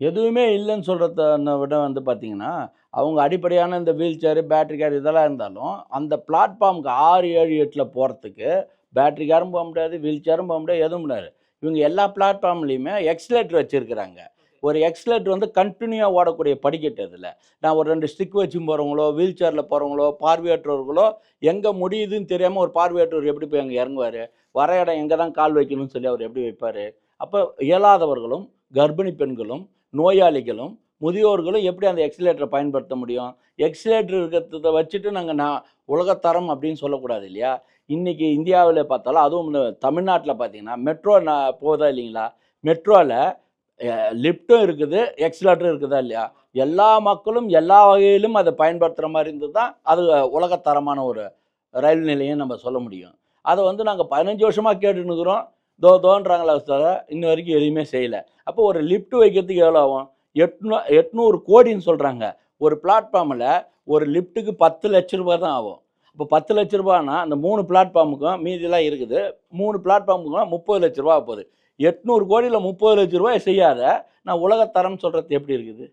எதுவுமே இல்லைன்னு சொல்கிறத விட வந்து பார்த்திங்கன்னா அவங்க அடிப்படையான இந்த வீல் சேரு, பேட்டரி கார் இதெல்லாம் இருந்தாலும், அந்த பிளாட்ஃபார்முக்கு ஆறு ஏழு எட்டில் போகிறதுக்கு பேட்ரி காரும் போக முடியாது, வீல் சேரும் போக முடியாது, எதுவும் முடியாது. இவங்க எல்லா பிளாட்ஃபார்ம்லேயுமே எக்ஸ்லேட்டர் வச்சுருக்கிறாங்க. ஒரு எக்ஸ்லேட்டர் வந்து கண்டினியூவாக ஓடக்கூடிய படிக்கட்டு அதில். நான் ஒரு ரெண்டு ஸ்டிக் வச்சு போகிறவங்களோ வீல் சேரில் போகிறவங்களோ பார்வையற்றவர்களோ எங்கே முடியுதுன்னு தெரியாமல் ஒரு பார்வையற்றவர் எப்படி போய் அங்கே இறங்குவார்? வர இடம் எங்கே தான் கால் வைக்கணும்னு சொல்லி அவர் எப்படி வைப்பார்? அப்போ இயலாதவர்களும், கர்ப்பிணி பெண்களும், நோயாளிகளும், முதியோர்களும் எப்படி அந்த எக்ஸிலேட்டரை பயன்படுத்த முடியும்? எக்ஸிலேட்டர் இருக்கிறத வச்சுட்டு நாங்கள் நான் உலகத்தரம் அப்படின்னு சொல்லக்கூடாது இல்லையா? இன்னைக்கு இந்தியாவில் பார்த்தாலும், அதுவும் தமிழ்நாட்டில் பார்த்தீங்கன்னா, மெட்ரோ நான் போகுதா இல்லைங்களா? மெட்ரோவில் லிஃப்ட்டும் இருக்குது, எக்ஸிலேட்டரும் இருக்குதா இல்லையா? எல்லா மக்களும் எல்லா வகையிலும் அதை பயன்படுத்துகிற மாதிரி இருந்தது தான், அது உலகத்தரமான ஒரு ரயில் நிலையம் நம்ம சொல்ல முடியும். அதை வந்து நாங்கள் பதினஞ்சு வருஷமாக கேட்டுன்னு இருக்கிறோம். தோ தோன்றாங்களா தவிர, இன்ன வரைக்கும் எதுவுமே செய்யலை அப்போ ஒரு லிஃப்ட் வைக்கிறதுக்கு எவ்வளோ ஆகும்? எட்நூ 800 கோடின்னு சொல்கிறாங்க ஒரு பிளாட்ஃபார்மில் ஒரு லிஃப்ட்டுக்கு பத்து லட்ச ரூபா தான் ஆகும். அப்போ ரூ. 10,00,000னா அந்த மூணு பிளாட்ஃபார்முக்கும் மீதிலாம் இருக்குது. மூணு பிளாட்ஃபார்முக்கும் முப்பது லட்ச ரூபா போகுது எட்நூறு கோடியில் முப்பது லட்ச ரூபாய் செய்யாத, நான் உலகத்தரம்னு சொல்கிறது எப்படி இருக்குது?